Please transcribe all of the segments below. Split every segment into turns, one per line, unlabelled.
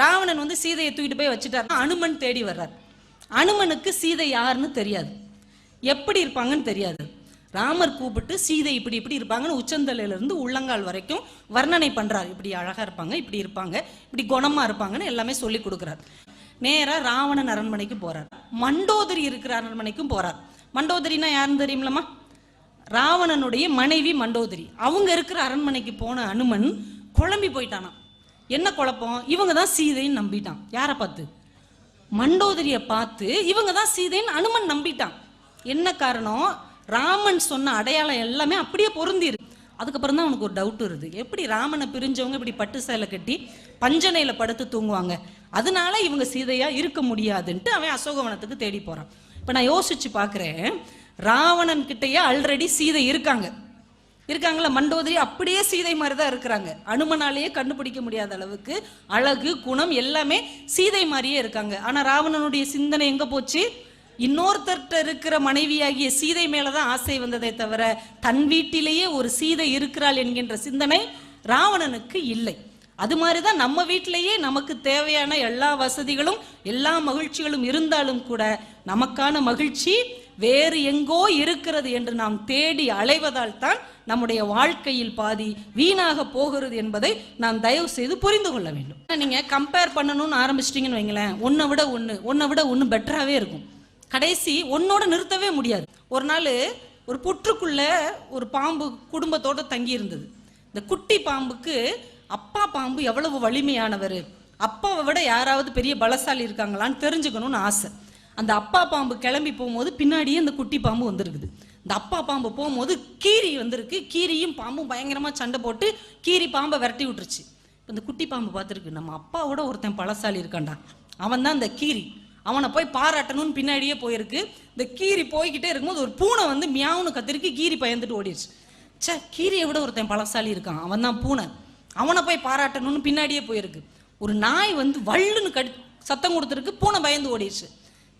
ராவணன் வந்து சீதையை தூக்கிட்டு போய் வச்சுட்டார். அனுமன் தேடி வர்றார். அனுமனுக்கு சீதை யாருன்னு தெரியாது. எப்படி இருப்பாங்கன்னு தெரியாது. ராமர் கூப்பிட்டு சீதை இப்படி இப்படி இருப்பாங்கன்னு உச்சந்தலையிலேருந்து உள்ளங்கால் வரைக்கும் வர்ணனை பண்ணுறாரு இப்படி அழகாக இருப்பாங்க இப்படி இருப்பாங்க இப்படி குணமாக இருப்பாங்கன்னு எல்லாமே சொல்லி கொடுக்குறார். நேராக ராவணன் அரண்மனைக்கு போகிறார் மண்டோதரி இருக்கிற அரண்மனைக்கும் போகிறார் மண்டோதரினா யாருன்னு தெரியுமிலம்மா ராவணனுடைய மனைவி மண்டோதரி. அவங்க இருக்கிற அரண்மனைக்கு போன அனுமன் குழம்பி போயிட்டானான் என்ன குழப்பம்? இவங்க தான் சீதைன்னு நம்பிட்டான். யாரை பார்த்து? மண்டோதரியை பார்த்து இவங்க தான் சீதைன்னு அனுமன் நம்பிட்டான். என்ன காரணம்? ராமன் சொன்ன அடையாளம் எல்லாமே அப்படியே பொருந்திரு அதுக்கப்புறம் தான் அவனுக்கு ஒரு டவுட் வருது. எப்படி ராமனை பிரிஞ்சவங்க இப்படி பட்டு சேலை கட்டி பஞ்சனையில் படுத்து தூங்குவாங்க? அதனால இவங்க சீதையா இருக்க முடியாதுன்ட்டு அவன் அசோகவனத்துக்கு தேடி போறான். இப்போ நான் யோசிச்சு பார்க்குறேன். ராவணன் கிட்டேயே ஆல்ரெடி சீதை இருக்காங்க. இருக்காங்களா மண்டோதரி அப்படியே சீதை மாதிரி தான் இருக்கிறாங்க. அனுமனாலேயே கண்டுபிடிக்க முடியாத அளவுக்கு அழகு குணம் எல்லாமே சீதை மாதிரியே இருக்காங்க. ஆனால் ராவணனுடைய சிந்தனை எங்கே போச்சு? இன்னொருத்தர்கிட்ட இருக்கிற மனைவியாகிய சீதை மேலதான் ஆசை வந்ததே தவிர தன் வீட்டிலேயே ஒரு சீதை இருக்கிறாள் என்கின்ற சிந்தனை ராவணனுக்கு இல்லை. அது மாதிரி தான் நம்ம வீட்டிலேயே நமக்கு தேவையான எல்லா வசதிகளும் எல்லா மகிழ்ச்சிகளும் இருந்தாலும் கூட நமக்கான மகிழ்ச்சி வேறு எங்கோ இருக்கிறது என்று நாம் தேடி அலைவதால் தான் நம்முடைய வாழ்க்கையில் பாதி வீணாக போகிறது என்பதை நாம் தயவு செய்து புரிந்து கொள்ள வேண்டும். நீங்க கம்பேர் பண்ணணும்னு ஆரம்பிச்சிட்டிங்கன்னு வைங்களேன் ஒன்றை விட ஒன்று ஒன்றை விட ஒன்று பெட்டராகவே இருக்கும். கடைசி ஒன்னோட நிறுத்தவே முடியாது. ஒரு நாள் ஒரு புற்றுக்குள்ள ஒரு பாம்பு குடும்பத்தோட தங்கி இருந்தது இந்த குட்டி பாம்புக்கு அப்பா பாம்பு எவ்வளவு வலிமையானவர்? அப்பாவை விட யாராவது பெரிய பலசாலி இருக்காங்களான்னு தெரிஞ்சுக்கணும்னு ஆசை. அந்த அப்பா பாம்பு கிளம்பி போகும்போது பின்னாடியே அந்த குட்டி பாம்பு வந்திருக்குது. இந்த அப்பா பாம்பு போகும்போது கீரி வந்திருக்கு. கீரியும் பாம்பும் பயங்கரமாக சண்டை போட்டு கீரி பாம்பை விரட்டி விட்டுருச்சு. இப்போ இந்த குட்டி பாம்பு பார்த்துருக்கு. நம்ம அப்பாவோட ஒருத்தன் பழசாலி இருக்கான்டா. அவன் தான் இந்த கீரி. அவனை போய் பாராட்டணும்னு பின்னாடியே போயிருக்கு. இந்த கீரி போய்கிட்டே இருக்கும்போது ஒரு பூனை வந்து மியாவுன்னு கத்திருக்கு. கீரி பயந்துட்டு ஓடிடுச்சு. ச்சே கீரியை விட ஒருத்தன் பழசாலி இருக்கான். அவன் தான் பூனை. அவனை போய் பாராட்டணும்னு பின்னாடியே போயிருக்கு. ஒரு நாய் வந்து வள்ளுன்னு கடி சத்தம் கொடுத்துருக்கு. பூனை பயந்து ஓடிடுச்சு.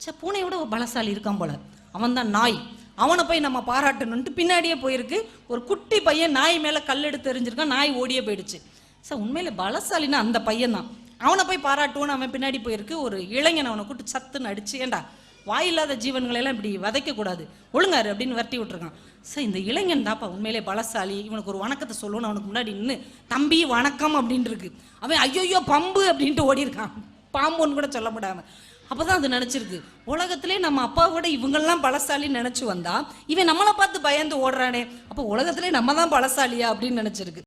சே பூனையோட ஒரு பலசாலி இருக்கான் போல. அவன் தான் நாய். அவனை போய் நம்ம பாராட்டணுன்ட்டு பின்னாடியே போயிருக்கு. ஒரு குட்டி பையன் நாய் மேலே கல் எடுத்து எறிஞ்சிருக்கான் நாய் ஓடியே போயிடுச்சு. சார் உண்மையில் பலசாலின்னா அந்த பையன் தான் அவனை போய் பாராட்டுவோன்னு அவன் பின்னாடி போயிருக்கு. ஒரு இளைஞன் அவனை கூட்டு சத்துன்னு அடிச்சு ஏண்டா வாயில்லாத ஜீவன்களெல்லாம் இப்படி விதைக்கக்கூடாது. ஒழுங்காரு அப்படின்னு விரட்டி விட்டுருக்கான். சார் இந்த இளைஞன் தாப்பா உண்மையிலே பலசாலி. இவனுக்கு ஒரு வணக்கத்தை சொல்லணும்னு அவனுக்கு முன்னாடி நின்று தம்பி வணக்கம் அப்படின்ட்டு இருக்கு. அவன் ஐயோ பம்பு அப்படின்ட்டு ஓடி இருக்கான் பாம்புன்னு கூட சொல்ல அப்போ தான் அது நினச்சிருக்கு. உலகத்திலே நம்ம அப்பாவோட இவங்கெல்லாம் பலசாலின்னு நினச்சி வந்தா இவன் நம்மளை பார்த்து பயந்து ஓடுறானே. அப்போ உலகத்திலே நம்ம தான் பலசாலியா அப்படின்னு நினச்சிருக்கு.